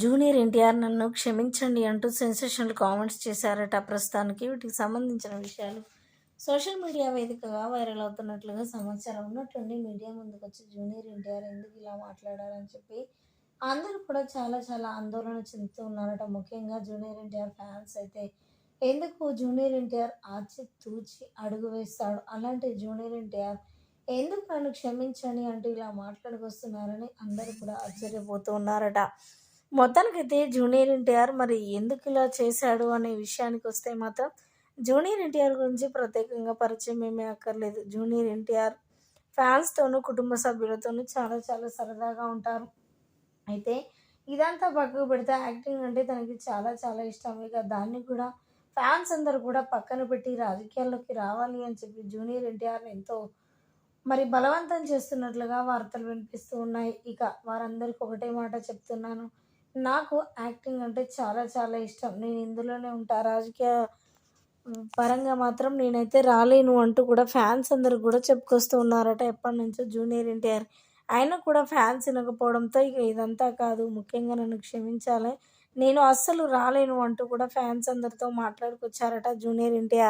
Junior NTR నన్ను క్షమించండి అంటూ సెన్సేషనల్ కామెంట్స్ చేశారట ప్రస్తుతానికి. వీటికి సంబంధించిన విషయాలు సోషల్ మీడియా వేదికగా వైరల్ అవుతున్నట్లుగా సమాచారం. ఉన్నట్లుండి మీడియా ముందుకు వచ్చి జూనియర్ ఎన్టీఆర్ ఎందుకు ఇలా మాట్లాడారని చెప్పి అందరూ కూడా చాలా చాలా ఆందోళన చెందుతూ ఉన్నారట. ముఖ్యంగా జూనియర్ ఎన్టీఆర్ ఫ్యాన్స్ అయితే ఎందుకు జూనియర్ ఎన్టీఆర్ ఆచి తూచి అడుగు వేస్తాడు? అలాంటి జూనియర్ ఎన్టీఆర్ ఎందుకు నన్ను క్షమించండి అంటూ ఇలా మాట్లాడుకొస్తున్నారని అందరూ కూడా ఆశ్చర్యపోతూ ఉన్నారట. మొత్తానికైతే జూనియర్ ఎన్టీఆర్ మరి ఎందుకు ఇలా చేశాడు అనే విషయానికి వస్తే మాత్రం జూనియర్ ఎన్టీఆర్ గురించి ప్రత్యేకంగా పరిచయం ఏమీ అక్కర్లేదు. జూనియర్ ఎన్టీఆర్ ఫ్యాన్స్తోనూ కుటుంబ సభ్యులతోనూ చాలా చాలా సరదాగా ఉంటారు. అయితే ఇదంతా పక్కకు పెడితే యాక్టింగ్ అంటే తనకి చాలా చాలా ఇష్టం. ఇక దాన్ని కూడా ఫ్యాన్స్ అందరూ కూడా పక్కన పెట్టి రాజకీయాల్లోకి రావాలి అని చెప్పి జూనియర్ ఎన్టీఆర్ని ఎంతో మరి బలవంతం చేస్తున్నట్లుగా వార్తలు వినిపిస్తూ ఉన్నాయి. ఇక వారందరికీ ఒకటే మాట చెప్తున్నాను. నాకు యాక్టింగ్ అంటే చాలా చాలా ఇష్టం. నేను ఇందులోనే ఉంటా. రాజకీయ పరంగా మాత్రం నేనైతే రాలేను అంటూ కూడా ఫ్యాన్స్ అందరూ కూడా చెప్పుకొస్తూ ఉన్నారట ఎప్పటి నుంచో జూనియర్ ఎన్టీఆర్. ఆయన కూడా ఫ్యాన్స్ వినకపోవడంతో ఇక ఇదంతా కాదు. ముఖ్యంగా నన్ను క్షమించాలి. నేను అస్సలు రాలేను అంటూ కూడా ఫ్యాన్స్ అందరితో మాట్లాడుకొచ్చారట జూనియర్ ఎన్టీఆర్.